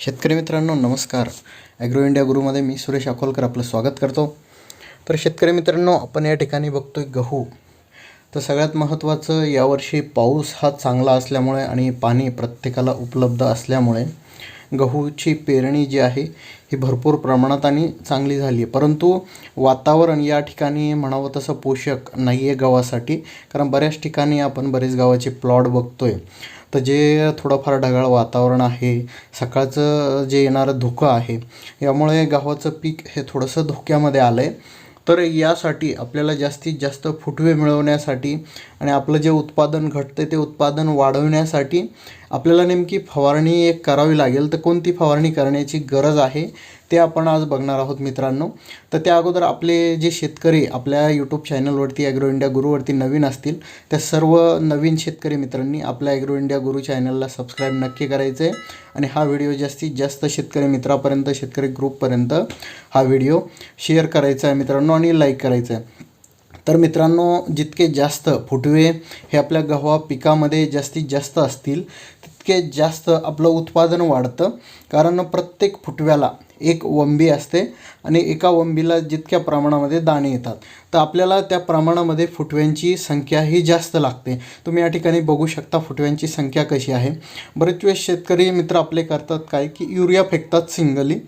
शेतकरी मित्रांनो नमस्कार. ॲग्रो इंडिया गुरुमध्ये मी सुरेश अकोलकर आपलं स्वागत करतो. तर शेतकरी मित्रांनो आपण या ठिकाणी बघतोय गहू. तर सगळ्यात महत्त्वाचं यावर्षी पाऊस हा चांगला असल्यामुळे आणि पाणी प्रत्येकाला उपलब्ध असल्यामुळे गहूची पेरणी जी आहे ही भरपूर प्रमाणात आणि चांगली झाली आहे. परंतु वातावरण या ठिकाणी म्हणावं तसं पोषक नाही आहे गव्हासाठी कारण बऱ्याच ठिकाणी आपण बरेच गावाचे प्लॉट बघतो आहे तर जे थोडंफार ढगाळ वातावरण आहे सकाळचं जे येणारं धुकं आहे यामुळे गव्हाचं पीक हे थोडंसं धोक्यामध्ये आलं आहे तर यासाठी आपल्याला जास्तीत जास्त फुटवे मिळवण्यासाठी आणि आपलं जे उत्पादन घटते ते उत्पादन वाढवण्यासाठी आपल्याला नेमकी फवारणी एक करावी लागेल तर कोणती फवारणी करण्याची गरज आहे ते आपण आज बघणार आहोत मित्रांनो. तर त्या अगोदर आपले जे शेतकरी आपल्या यूट्यूब चॅनलवरती ॲग्रो इंडिया गुरुवरती नवीन असतील त्या सर्व नवीन शेतकरी मित्रांनी आपल्या ॲग्रो इंडिया गुरु चॅनलला सबस्क्राईब नक्की करायचं आहे आणि हा व्हिडिओ जास्तीत जास्त शेतकरी मित्रापर्यंत शेतकरी ग्रुपपर्यंत हा व्हिडिओ शेअर करायचा आहे मित्रांनो आणि लाईक करायचा आहे तर मित्रांनो जितके जास्त फुटवे हे आपल्या गव्हा पिकामध्ये जास्तीत जास्त असतील तितके जास्त आपलं उत्पादन वाढतं कारण प्रत्येक फुटव्याला एक वंबी असते आणि एका वंबीला जितक्या प्रमाणामध्ये दाणे येतात तर आपल्याला त्या प्रमाणामध्ये फुटव्यांची संख्या ही जास्त लागते. तुम्ही या ठिकाणी बघू शकता फुटव्यांची संख्या कशी आहे. बरेच वेळेस शेतकरी मित्र आपले करतात काय की युरिया फेकतात सिंगली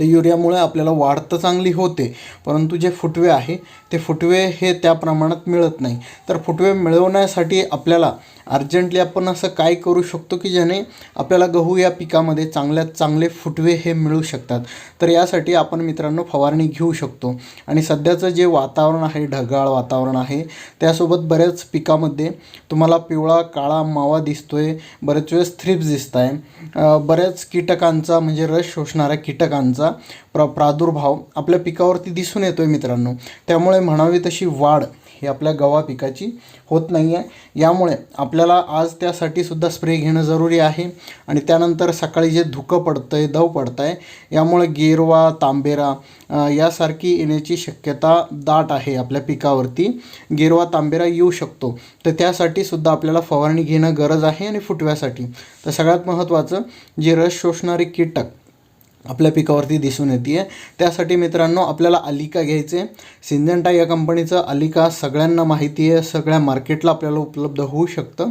तर युरियामुळे आपल्याला वाढ तर चांगली होते परंतु जे फुटवे आहे ते फुटवे हे त्या प्रमाणात मिळत नाही. तर फुटवे मिळवण्यासाठी आपल्याला अर्जंटली आपण असं काय करू शकतो की ज्याने आपल्याला गहू या पिकामध्ये चांगल्यात चांगले फुटवे हे मिळू शकतात? तर यासाठी आपण मित्रांनो फवारणी घेऊ शकतो. आणि सध्याचं जे वातावरण आहे ढगाळ वातावरण आहे त्यासोबत बऱ्याच पिकामध्ये तुम्हाला पिवळा काळा मावा दिसतो आहे बरेच वेळेस थ्रिप्स दिसत आहे बऱ्याच कीटकांचा म्हणजे रस शोषणाऱ्या कीटकांचा प्र प्रादुर्भाव आपल्या पिकावरती दिसून येतो आहे मित्रांनो. त्यामुळे म्हणावी तशी वाढ ही आपल्या गव्हा पिकाची होत नाही आहे यामुळे आपल्याला आज त्यासाठी सुद्धा स्प्रे घेणं जरुरी आहे. आणि त्यानंतर सकाळी जे धुकं पडतं आहे दव पडतं आहे यामुळे गेरवा तांबेरा यासारखी येण्याची शक्यता दाट आहे आपल्या पिकावरती. गेरवा तांबेरा येऊ शकतो. तर त्यासाठी सुद्धा आपल्याला फवारणी घेणं गरज आहे आणि फुटव्यासाठी. तर सगळ्यात महत्त्वाचं जे रस शोषणारे कीटक आपल्या पिकावरती दिसून येते आहे त्यासाठी मित्रांनो आपल्याला अलिका घ्यायचे सिंजंटा या कंपनीचं अलिका सगळ्यांना माहिती आहे सगळ्या मार्केटला आपल्याला उपलब्ध होऊ शकतं.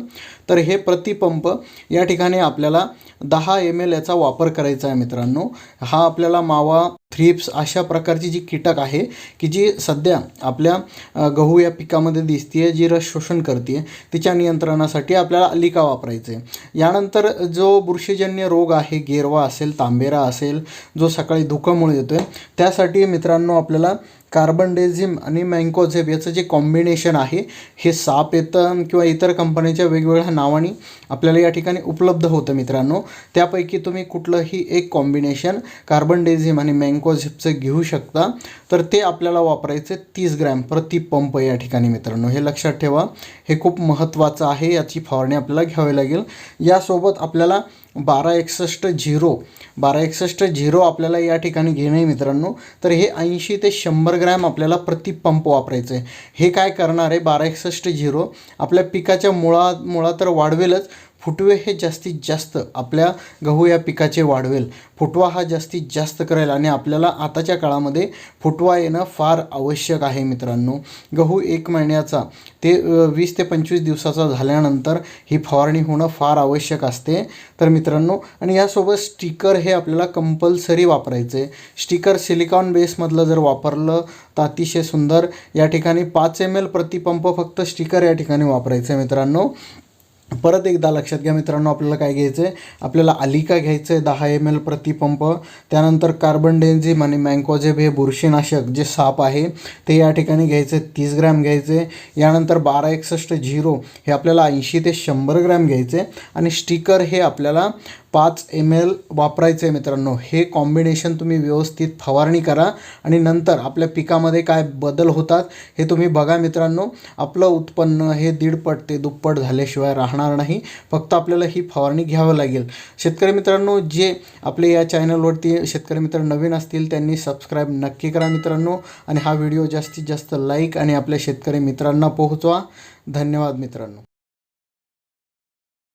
तर हे प्रतिपंप या ठिकाणी आपल्याला दहा एम एल याचा वापर करायचा आहे मित्रांनो. हा आपल्याला मावा थ्रिप्स अशा प्रकारची जी कीटक आहे की जी सध्या आपल्या गहू या पिकामध्ये दिसते आहे जी रस शोषण करते तिच्या नियंत्रणासाठी आपल्याला अलिका वापरायचं. आहे यानंतर जो बुरशीजन्य रोग आहे गेरवा असेल तांबेरा असेल जो सकाळी धुकामुळे येतो आहे त्यासाठी मित्रांनो आपल्याला कार्बन डेझिम आणि मँकोझेब याचं जे कॉम्बिनेशन आहे हे साप येतं किंवा इतर कंपनीच्या वेगवेगळ्या नावाने आपल्याला या ठिकाणी उपलब्ध होतं मित्रांनो. त्यापैकी तुम्ही कुठलंही एक कॉम्बिनेशन कार्बन डेझिम आणि मँकोझेबचं घेऊ शकता. तर ते आपल्याला वापरायचे तीस ग्रॅम प्रति पंप या ठिकाणी मित्रांनो. हे लक्षात ठेवा. हे खूप महत्त्वाचं आहे. याची फवारणी आपल्याला घ्यावी लागेल. यासोबत आपल्याला बारा एकसष्ट झिरो बारा एकसष्ट झिरो आपल्याला या ठिकाणी घेणं आहे मित्रांनो. तर हे ऐंशी ते शंभर ग्रॅम आपल्याला प्रति पंप वापरायचं आहे हे काय करणार आहे? बारा एकसष्ट झिरो. आपल्या पिकाच्या मुळा मुळा तर वाढवेलच फुटवे हे जास्तीत जास्त आपल्या गहू या पिकाचे वाढवेल. फुटवा हा जास्तीत जास्त करेल आणि आपल्याला आताच्या काळामध्ये फुटवा येणं फार आवश्यक आहे मित्रांनो. गहू एक महिन्याचा ते वीस ते पंचवीस दिवसाचा झाल्यानंतर ही फवारणी होणं फार आवश्यक असते. तर मित्रांनो आणि यासोबत स्टिकर हे आपल्याला कंपल्सरी वापरायचं. आहे स्टिकर सिलिकॉन बेसमधलं जर वापरलं तर अतिशय सुंदर. या ठिकाणी पाच एम एल प्रतिपंप फक्त स्टिकर या ठिकाणी वापरायचं आहे मित्रांनो. परत एकदा लक्षात घ्या मित्रांनो आपल्याला काय घ्यायचं आहे आपल्याला अलिका घ्यायचं आहे दहा एम एल प्रतिपंप त्यानंतर कार्बन डेन्झिम आणि मँकोजेब हे बुरशीनाशक जे साप आहे ते या ठिकाणी घ्यायचं आहे तीस ग्रॅम घ्यायचे यानंतर बारा एकसष्ट झिरो हे आपल्याला ऐंशी ते शंभर ग्रॅम घ्यायचे आणि स्टिकर हे आपल्याला पाच एम एल वापरायचं आहे मित्रांनो. हे कॉम्बिनेशन तुम्ही व्यवस्थित फवारणी करा आणि नंतर आपल्या पिकामध्ये काय बदल होतात हे तुम्ही बघा मित्रांनो. आपलं उत्पन्न हे दीडपट ते दुप्पट झाल्याशिवाय राहणार नाही. फक्त आपल्याला ही फवारणी घ्यावं लागेल. शेतकरी मित्रांनो जे आपले या चॅनलवरती शेतकरी मित्र नवीन असतील त्यांनी सबस्क्राईब नक्की करा मित्रांनो. आणि हा व्हिडिओ जास्तीत जास्त लाईक आणि आपल्या शेतकरी मित्रांना पोहोचवा. धन्यवाद मित्रांनो.